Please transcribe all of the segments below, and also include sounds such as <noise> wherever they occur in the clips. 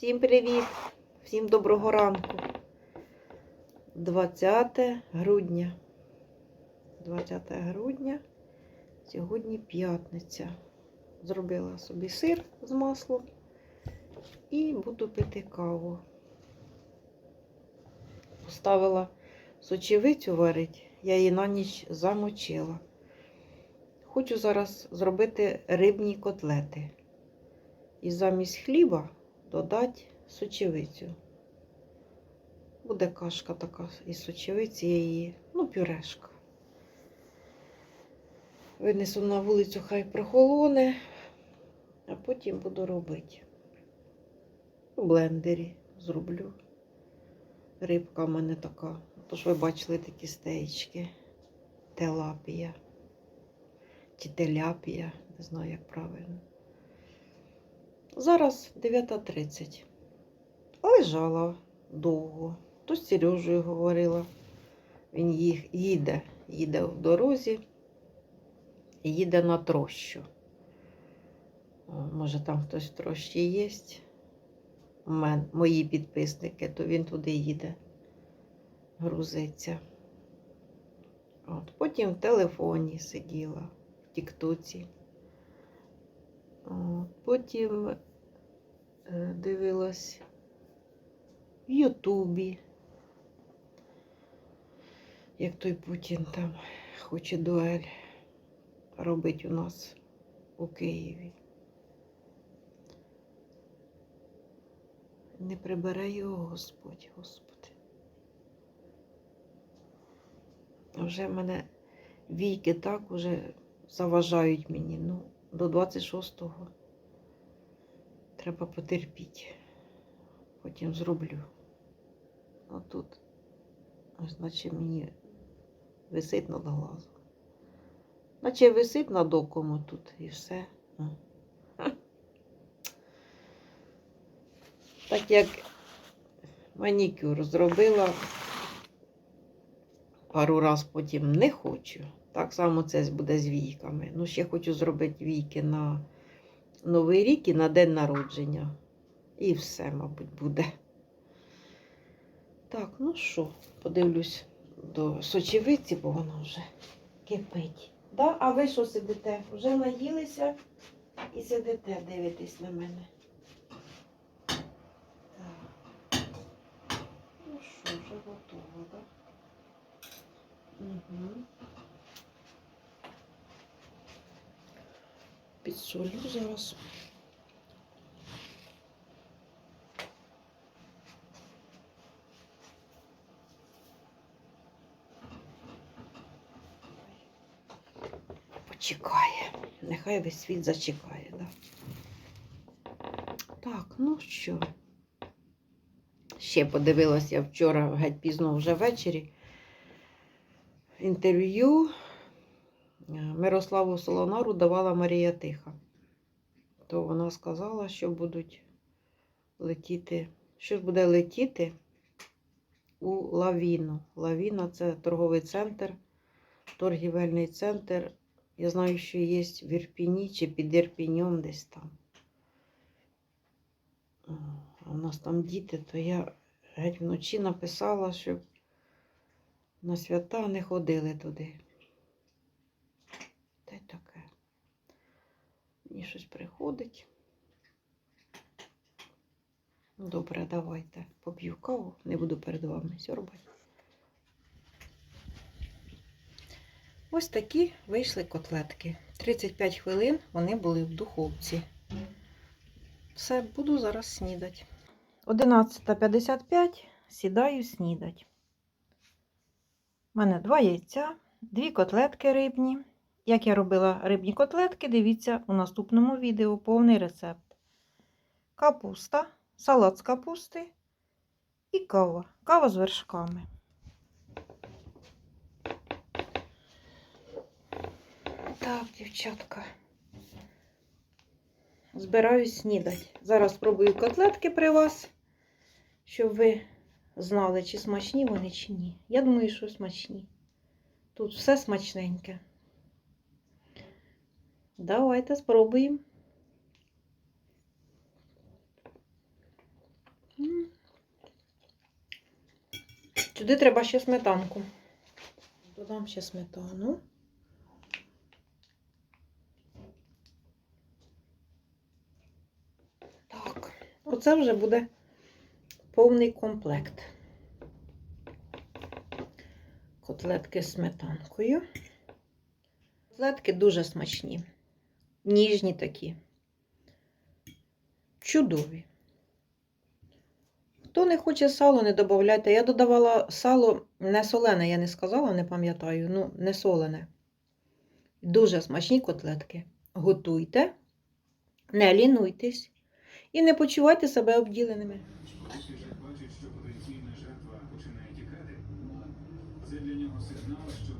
Всім привіт! Всім доброго ранку. 20 грудня. 20 грудня. Сьогодні п'ятниця. Зробила собі сир з маслом і буду пити каву. Поставила сочевицю варить, я її на ніч замочила. Хочу зараз зробити рибні котлети. І замість хліба додати сочевицю. Буде кашка така із сочевиці її, ну, пюрешка. Винесу на вулицю, хай прохолоне, а потім буду робити. У блендері зроблю. Рибка в мене така. Тож ви бачили такі стеєчки. Телапія. Чи теляпія, не знаю, як правильно. Зараз 9.30. Лежала довго. То з Сережею говорила. Він їде, їде в дорозі їде на трощу. Може, там хтось в трощі є. У мене, мої підписники, то він туди їде, грузиться. От, потім в телефоні сиділа, в Тіктоці. От, Потім е, дивилась в Ютубі, як той Путін там хоче дуель робити у нас у Києві. Не прибере його Господь, Господи. Вже мене війки так уже заважають мені. Ну, до 26-го треба потерпіти. Потім зроблю. А тут, наче мені висить над глазом. Наче висить над оком тут і все. Так як манікюр зробила пару раз потім не хочу. Так само це буде з війками. Ну, ще хочу зробити війки на Новий рік і на день народження. І все, мабуть, буде. Так, ну що, подивлюсь до сочевиці, бо вона вже кипить. Да? А ви що сидите? Вже наїлися і сидите, дивитесь на мене. Так. Ну що, вже готово, так? Да? Угу. Підсолю зараз. Почекає. Нехай весь світ зачекає, да? Так, ну що. Ще подивилася вчора геть пізно вже ввечері. Інтерв'ю Мирославу Солонару давала Марія Тиха. То вона сказала, що будуть летіти, що буде летіти у Лавіну. Лавіна це торговий центр, торгівельний центр. Я знаю, що є в Ірпіні чи під Ірпіньом десь там. У нас там діти, то я геть вночі написала, щоб на свята не ходили туди. Та й таке. Мені щось приходить. Добре, давайте поп'ю каву, не буду перед вами сьорбати. Ось такі вийшли котлетки. 35 хвилин вони були в духовці. Все, буду зараз снідати. 11.55 сідаю снідать. У мене два яйця, дві котлетки рибні. Як я робила рибні котлетки, дивіться у наступному відео повний рецепт. Капуста, салат з капусти і кава. Кава з вершками. Так, дівчатка. Збираюсь снідати. Зараз спробую котлетки при вас, щоб ви знали, чи смачні вони, чи ні. Я думаю, що смачні. Тут все смачненьке. Давайте спробуємо. Сюди треба ще сметанку. Додам ще сметану. Так, оце вже буде повний комплект. Котлетки з сметанкою. Котлетки дуже смачні, ніжні такі, чудові. Хто не хоче сало, не додавайте. Я додавала сало не солене, я не сказала, не пам'ятаю, ну, не солене. Дуже смачні котлетки. Готуйте, не лінуйтесь і не почувайте себе обділеними. Це для нього сигнал, що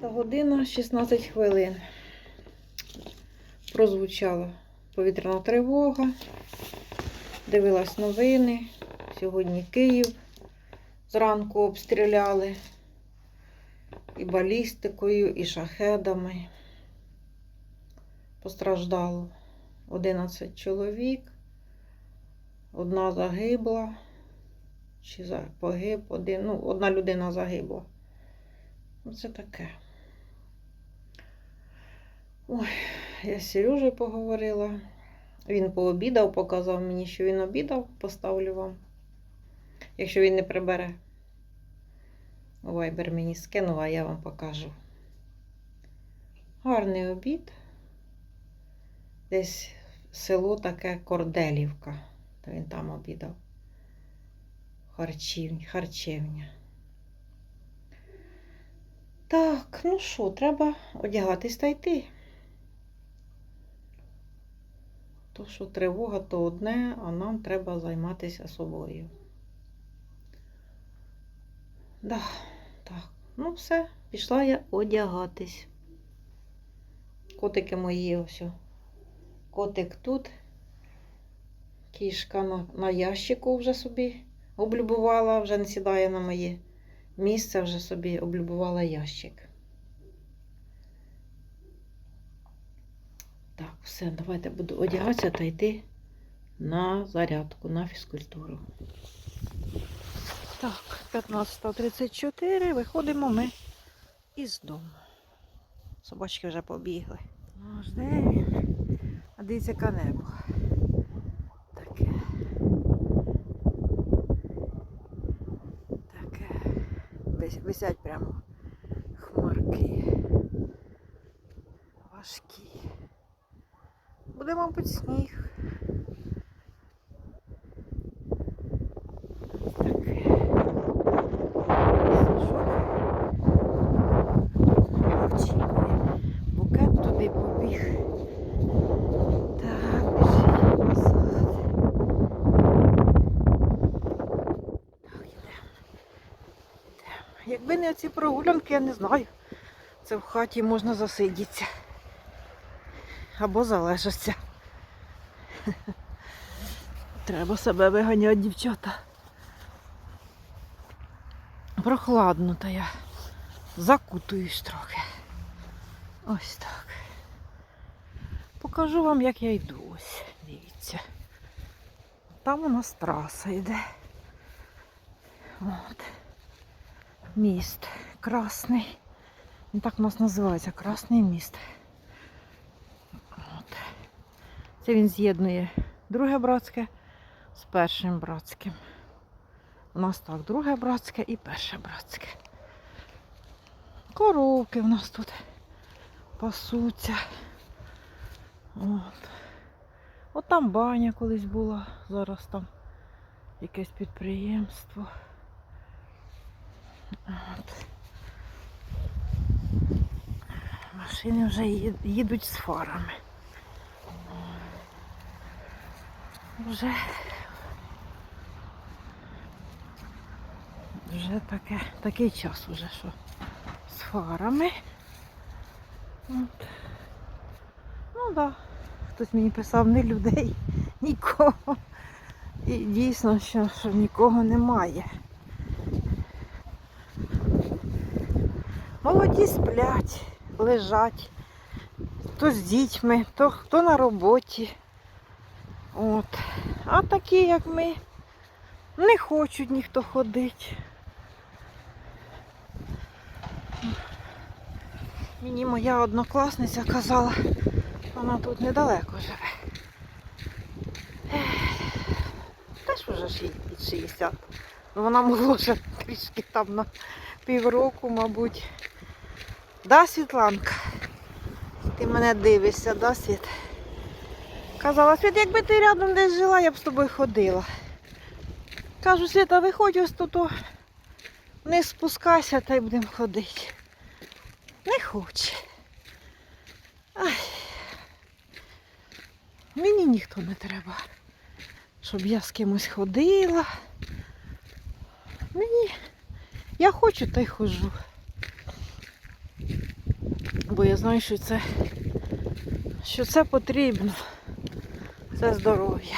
15 година, 16 хвилин. Прозвучала повітряна тривога, дивилась новини. Сьогодні Київ зранку обстріляли і балістикою, і шахедами. Постраждало 11 чоловік, одна загибла, чи погиб один, ну, одна людина загибла. Це таке. Ой, я з Сережею поговорила. Він пообідав, показав мені, що він обідав, поставлю вам. Якщо він не прибере. Вайбер мені скинув, а я вам покажу. Гарний обід. Десь село таке Корделівка. То він там обідав. Харчівня, харчевня. Так, ну що, треба одягатись та йти. То, що тривога, то одне, а нам треба займатися собою. Да, так, ну все, пішла я одягатись. Котики мої ось. Котик тут. Кішка на, на ящику вже собі облюбувала, вже не сідає на моє місце, вже собі облюбувала ящик. Так, все, давайте буду одягатися та йти на зарядку, на фізкультуру. Так, 15.34, виходимо ми із дому. Собачки вже побігли. А дивіться, яке небо. Таке. Таке. Висять прямо хмарки. Важкі. Буде, мабуть, сніг. Якби не оці прогулянки, я не знаю. Це в хаті можна засидітися. Або залежатися. <laughs> Треба себе виганяти, дівчата. Прохладно, та я закутуюсь трохи. Ось так. Покажу вам, як я йду. Ось, дивіться. Там у нас траса йде. От. Міст красний. Він так у нас називається Красний міст. От. Це він з'єднує друге братське з першим братським. У нас так, друге братське і перше братське. Коровки в нас тут пасуться. От. От там баня колись була, зараз там якесь підприємство. От. Машини вже їдуть з фарами. вже вже таке, такий час уже, що з фарами. От. Ну так, да. хтось мені писав не людей, <laughs> нікого. І дійсно, що, що нікого немає. Молоді сплять, лежать, то з дітьми, то хто на роботі. От. А такі, як ми, не хочуть ніхто ходити. Мені моя однокласниця казала, вона тут недалеко живе. Теж вже ж їй під 60. Ну, Вона молодша трішки там на півроку, мабуть. Да, Світланка? Ти мене дивишся, да, Світ? Казала, Світ, якби ти рядом десь жила, я б з тобою ходила. Кажу, Світа, виходь ось тут, не спускайся та й будемо ходити. Не хоче. Ай. Мені ніхто не треба, щоб я з кимось ходила. Мені я хочу, та й ходжу. Бо я знаю, що це, що це потрібно. Це здоров'я.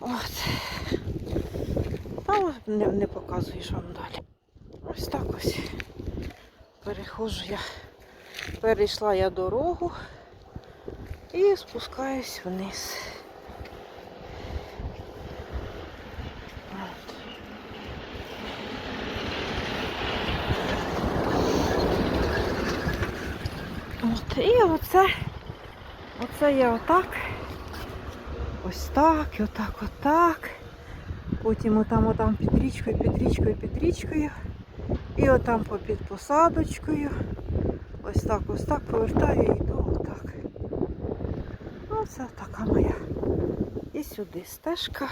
От. Та не, не показуєш вам далі. Ось так ось. Перехожу я. Перейшла я дорогу і спускаюсь вниз. От. От, і оце, оце я отак, ось так, і отак, отак. Потім отам, отам під річкою, під річкою, під річкою. І отам попід посадочкою. Ось так, ось так повертаю і йду отак. Ну, це така моя. І сюди стежка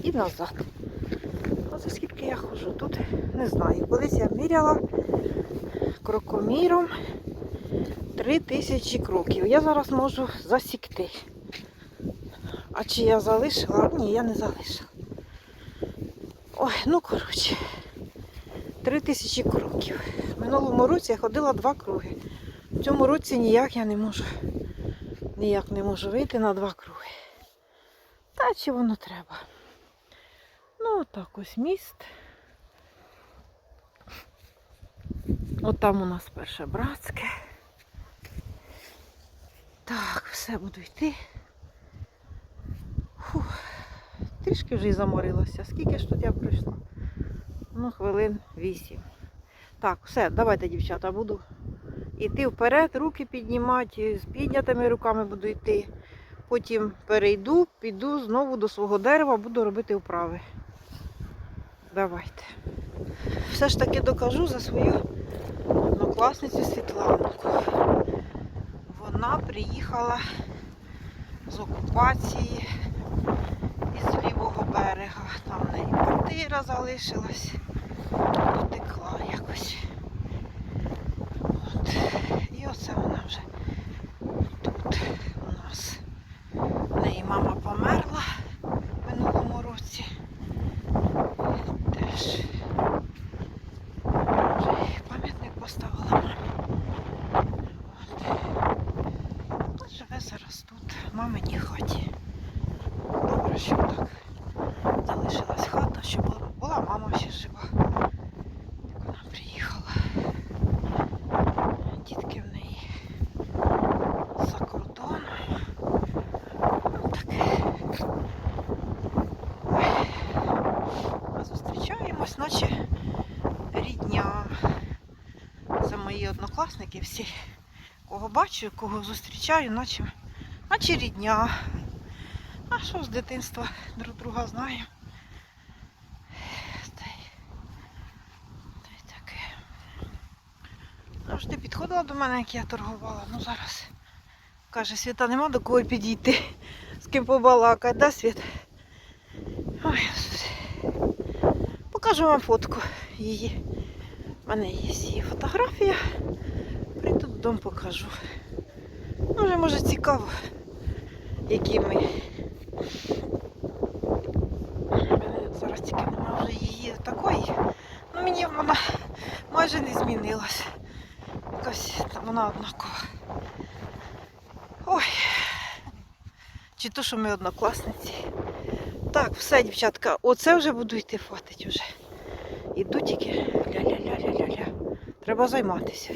і назад. Оце скільки я ходжу тут, не знаю. Колись я міряла крокоміром 3000 кроків. Я зараз можу засікти. А чи я залишила? Ні, я не залишила. Ой, ну коротше. Три тисячі кроків. В минулому році я ходила два круги. В цьому році ніяк я не можу. Ніяк не можу вийти на два круги. Та чи воно треба? Ну, отак ось міст. От там у нас перше братське. Так, все буду йти. Фух, трішки вже й заморилася. Скільки ж тут я пройшла? Ну, хвилин вісім. Так, все, давайте, дівчата, буду йти вперед, руки піднімати, з піднятими руками буду йти. Потім перейду, піду знову до свого дерева, буду робити вправи. Давайте. Все ж таки докажу за свою однокласницю Світланку. Вона приїхала з окупації із лівого берега. Там в неї квартира залишилась. потекла якось. От. І оце вона вже тут у нас. В неї мама померла в минулому році. Теж вже й пам'ятник поставила мамі. От. От Живе зараз тут, в маминій хаті. Добре, що так залишилась хата, що була, була мама ще жива. Як вона приїхала. Дітки в неї за кордоном. Ну, таке. Ой. А зустрічаємось, наче рідня. Це мої однокласники всі. Кого бачу, кого зустрічаю, наче, наче рідня. А що з дитинства друг друга знаємо. Завжди підходила до мене, як я торгувала. Ну зараз каже, Світа, нема до кого підійти, з ким побалакати, да, Світ? Ой, Покажу вам фотку її. У мене є її фотографія. Прийду додому покажу. Ну, вже може цікаво, які ми. Зараз тільки нема вже її такої. Ну мені вона майже не змінилась. Якась вона однакова. Ой. Чи то, що ми однокласниці. Так, все, дівчатка, оце вже буду йти фатить уже. Іду тільки ля-ля-ля-ля-ля-ля. Треба займатися.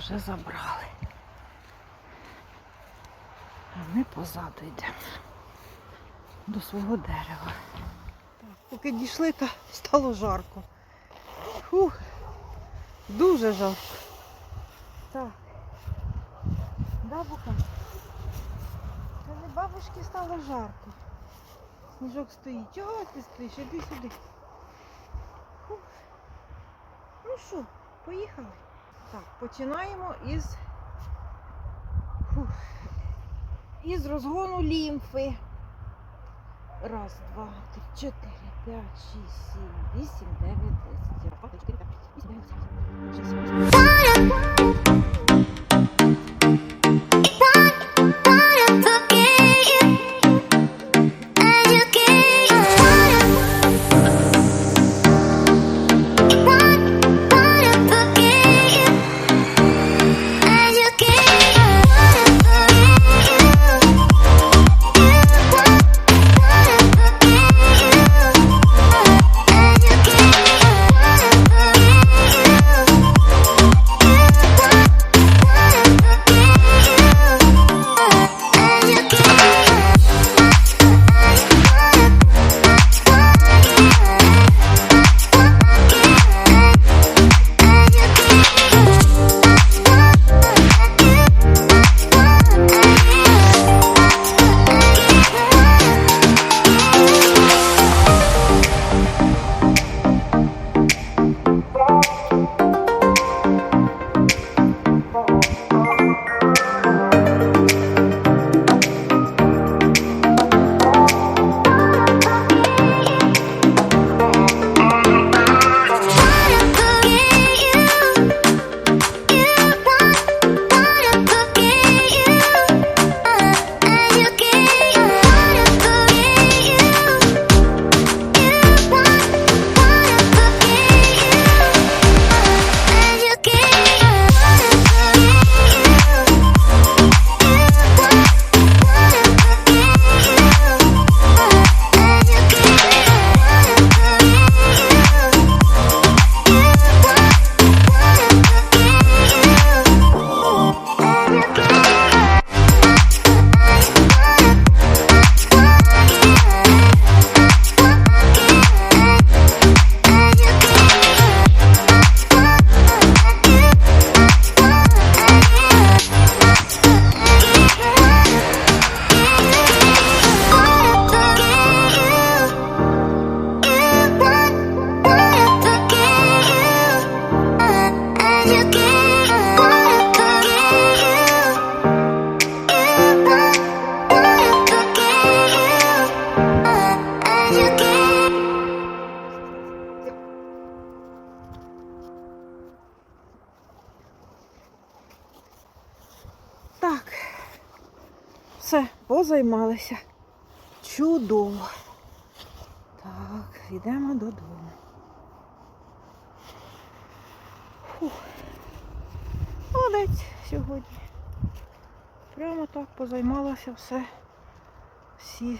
Вже забрали. А ми позаду йдемо до свого дерева. Поки дійшли, то стало жарко. Фух, дуже жарко. Так. Да, Бука? Каже, бабушки стало жарко. Сніжок стоїть. Чого ти стоїш? Іди сюди. Фух. Ну що, поїхали? Так, починаємо із. Із розгону лімфи. Раз, два, три, чотири, п'ять, шість, сім, вісім, дев'ять, десять. Два, три, чотири, п'ять, вісім, дев'ять. Шість, позаймалися. Чудово. Так, йдемо додому. Фух. Молодець сьогодні. Прямо так позаймалася все. Всі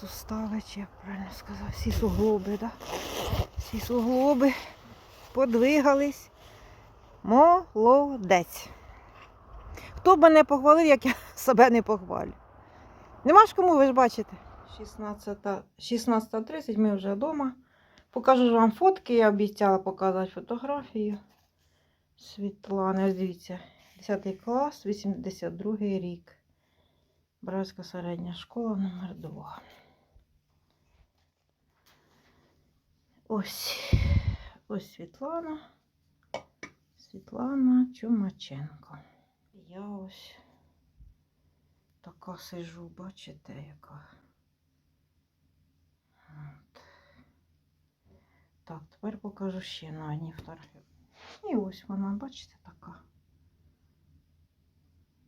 сустави, чи як правильно сказав, всі суглоби, да? Всі суглоби подвигались. Молодець. Хто б не похвалив, як я себе не похвалю. Нема ж кому, ви ж бачите. 16.30 16.30 ми вже вдома. Покажу вам фотки, я обіцяла показати фотографію. Світлани, дивіться, 10 клас, 82 рік. Братська середня школа номер 2. Ось. Ось Світлана. Світлана Чумаченко. Я ось така сижу, бачите, яка. От. Так, тепер покажу ще на одній фотографії. І ось вона, бачите, така.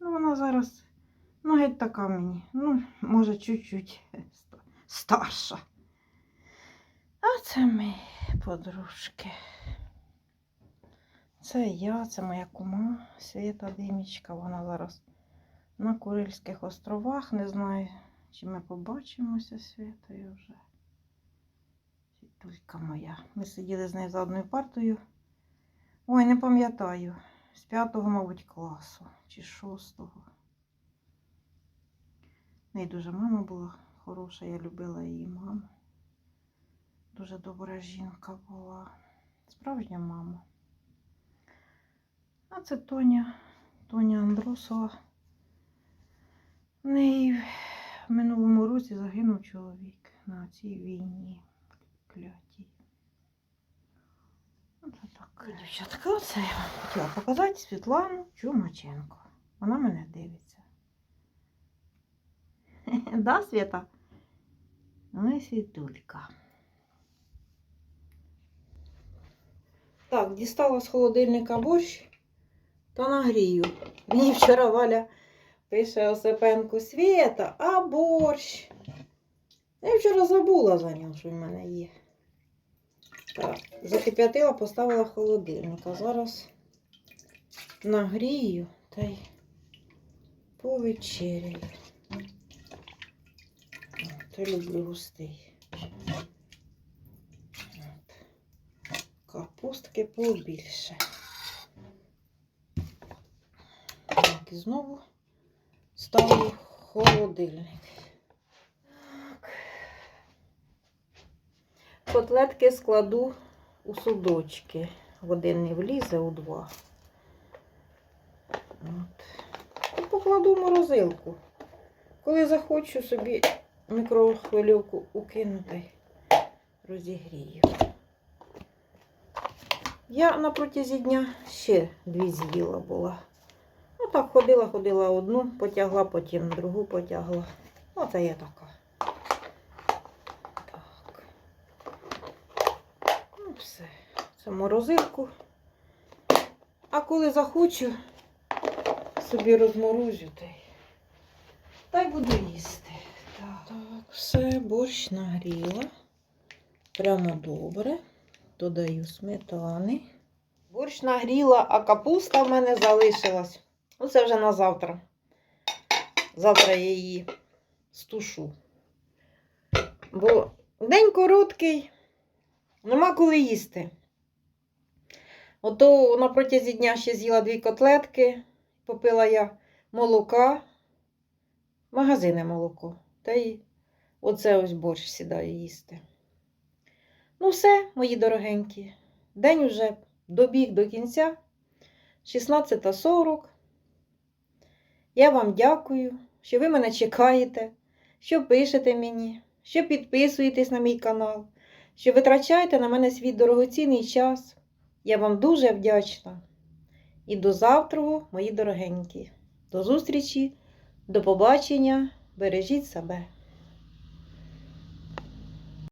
Ну, вона зараз, ну, геть така мені. Ну, може, чуть-чуть старша. А це ми подружки. Це я, це моя кума Свята Димічка. Вона зараз на Курильських островах. Не знаю, чи ми побачимося Святою вже. Світулька моя. Ми сиділи з нею за одною партою. Ой, не пам'ятаю. З п'ятого, мабуть, класу чи шостого. В неї дуже мама була хороша, я любила її маму. Дуже добра жінка була. Справжня мама. А це Тоня, Тоня Андросова. В неї в минулому році загинув чоловік на цій війні клятій. Оце так. Дівчатка, оце я вам хотіла показати Світлану Чумаченко. Вона мене дивиться. <laughs> Да, Свята? Ну і світулька. Так, дістала з холодильника борщ та нагрію. Мені вчора Валя пише Осипенку Свєта, а борщ. Я вчора забула за нього, що в мене є. Так, закип'ятила, поставила холодильник. А зараз нагрію та й повечеряю. Та люблю густий. Капустки побільше. Так, і знову ставлю холодильник. Котлетки складу у судочки. В один не влізе, у два. От. І покладу в морозилку. Коли захочу собі мікрохвильовку укинути, розігрію. Я на протязі дня ще дві з'їла була. Отак ходила, ходила одну, потягла, потім другу потягла. Оце я така. Так. Ну, все. Це морозилку. А коли захочу, собі розморозю та й та й буду їсти. Так, так, все, борщ нагріла. Прямо добре. Додаю сметани. Борщ нагріла, а капуста в мене залишилась. Ну, це вже на завтра. Завтра я її стушу. Бо день короткий, нема коли їсти. Ото на протязі дня ще з'їла дві котлетки, попила я молока, магазине молоко. Та й оце ось борщ сідаю їсти. Ну, все, мої дорогенькі. День уже добіг до кінця. 16.40. Я вам дякую, що ви мене чекаєте, що пишете мені, що підписуєтесь на мій канал, що витрачаєте на мене свій дорогоцінний час. Я вам дуже вдячна. І до завтра, мої дорогенькі. До зустрічі, до побачення. Бережіть себе.